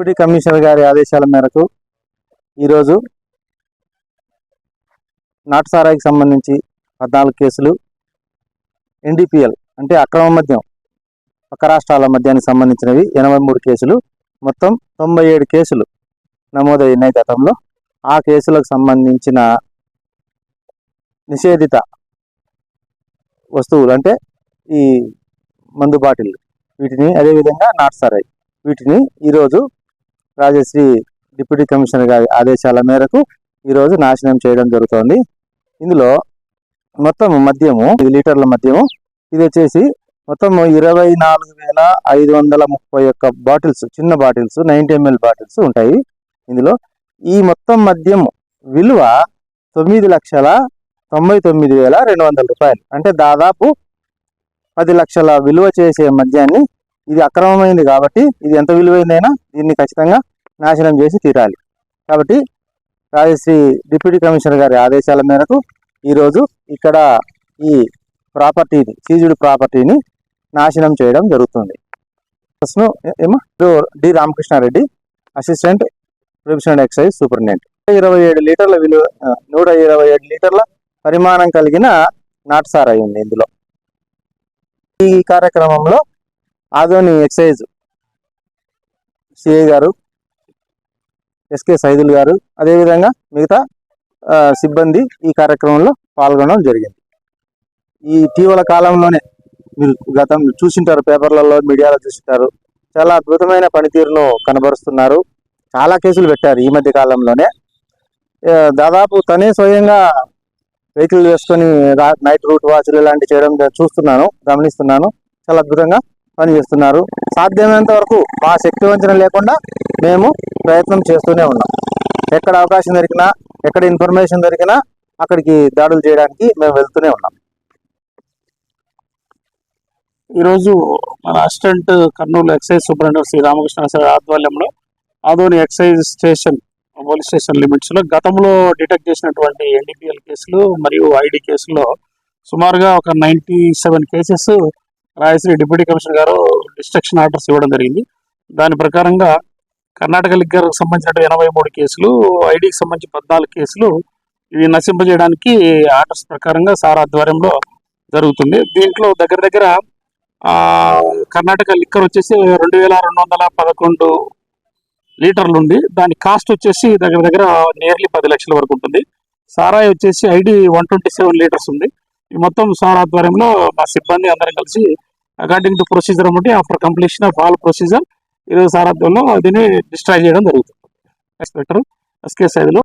Deputy commissioner గారి ఆదేశాల మేరకు ఈరోజు నాటుసారాయికి సంబంధించి పద్నాలుగు కేసులు ఎన్డీపీఎల్ అంటే అక్రమ మద్యం పక్క రాష్ట్రాల మద్యానికి సంబంధించినవి ఎనభై మూడు కేసులు మొత్తం తొంభై ఏడు కేసులు నమోదైనాయి గతంలో. ఆ కేసులకు సంబంధించిన నిషేధిత వస్తువులు అంటే ఈ మందు బాటిల్ వీటిని అదేవిధంగా నాటుసారాయి వీటిని ఈరోజు రాజశ్రీ డిప్యూటీ కమిషనర్ గారి ఆదేశాల మేరకు ఈరోజు నాశనం చేయడం జరుగుతోంది. ఇందులో మొత్తం మద్యము ఐదు లీటర్ల మద్యము ఇది వచ్చేసి మొత్తం ఇరవై నాలుగు వేల ఐదు వందల ముప్పై ఒక్క బాటిల్స్ చిన్న బాటిల్స్ నైన్టీ ఎంఎల్ బాటిల్స్ ఉంటాయి ఇందులో. ఈ మొత్తం మద్యం విలువ తొమ్మిది లక్షల తొంభై తొమ్మిది వేల రెండు వందల రూపాయలు. అంటే దాదాపు పది లక్షల విలువ చేసే మద్యాన్ని ఇది అక్రమమైంది కాబట్టి ఇది ఎంత విలువైందైనా దీన్ని ఖచ్చితంగా నాశనం చేసి తీరాలి. కాబట్టి రాజశ్రీ డిప్యూటీ కమిషనర్ గారి ఆదేశాల మేరకు ఈరోజు ఇక్కడ ఈ ప్రాపర్టీని సీజుడ్ ప్రాపర్టీని నాశనం చేయడం జరుగుతుంది. ప్రశ్న ఏమో? D Ramakrishna Reddy assistant professional excise superintendent. ఇరవై ఏడు లీటర్ల విలువ నూట ఇరవై ఏడు లీటర్ల పరిమాణం కలిగిన నాటుసారాయి ఉంది ఇందులో. ఈ కార్యక్రమంలో ఆదోని ఎక్సైజ్ సిఐ గారు ఎస్కే సైదుల్ గారు. అదేవిధంగా మిగతా సిబ్బంది ఈ కార్యక్రమంలో పాల్గొనడం జరిగింది. ఈ ఇటీవల కాలంలోనే మీరు గతం చూసింటారు పేపర్లలో మీడియాలో చూసింటారు. చాలా అద్భుతమైన పనితీరును కనబరుస్తున్నారు. చాలా కేసులు పెట్టారు ఈ మధ్య కాలంలోనే. దాదాపు తనే స్వయంగా వెహికల్ వేసుకొని రా- నైట్ రూట్ వాచ్లు ఇలాంటి చేయడం చూస్తున్నాను గమనిస్తున్నాను. చాలా అద్భుతంగా పని చేస్తున్నారు సాధ్యమైనంత వరకు మా శక్తి వంచన లేకుండా మేము ప్రయత్నం చేస్తూనే ఉన్నాం. ఎక్కడ అవకాశం దొరికినా ఎక్కడ ఇన్ఫర్మేషన్ దొరికినా అక్కడికి దాడులు చేయడానికి మేము వెళ్తూనే ఉన్నాం. ఈరోజు మన assistant Kurnool excise superintendent Shri Ramakrishna sir ఆధ్వర్యంలో Adoni excise station police station లిమిట్స్లో గతంలో డిటెక్ట్ చేసినటువంటి ఎన్డీపీఎల్ కేసులు మరియు ఐడి కేసులో సుమారుగా ఒక నైన్టీ సెవెన్ కేసెస్ రాయశ్రీ డిప్యూటీ కమిషనర్ గారు డిస్ట్రక్షన్ ఆర్డర్స్ ఇవ్వడం జరిగింది. దాని ప్రకారంగా కర్ణాటక లిగ్గర్కి సంబంధించిన ఎనభై మూడు కేసులు ఐడికి సంబంధించి పద్నాలుగు కేసులు ఇవి నశింపజేయడానికి ఆర్డర్స్ ప్రకారంగా సార్ ఆధ్వర్యంలో జరుగుతుంది. దీంట్లో దగ్గర దగ్గర కర్ణాటక లిక్కర్ వచ్చేసి రెండు వేల రెండు వందల పదకొండు లీటర్లు ఉంది. దాని కాస్ట్ వచ్చేసి దగ్గర దగ్గర నియర్లీ పది లక్షల వరకు ఉంటుంది. సారాయి వచ్చేసి ID one twenty seven litres ఉంది. ఈ మొత్తం సార్ ఆధ్వర్యంలో మా సిబ్బంది అందరం కలిసి అకార్డింగ్ టు ప్రొసీజర్ బట్టి after completion of all procedure ఇరవై సార్ దీన్ని డిస్ట్రాయ్ చేయడం జరుగుతుంది. ఎక్స్పెక్టర్ ఎస్కే సైదులో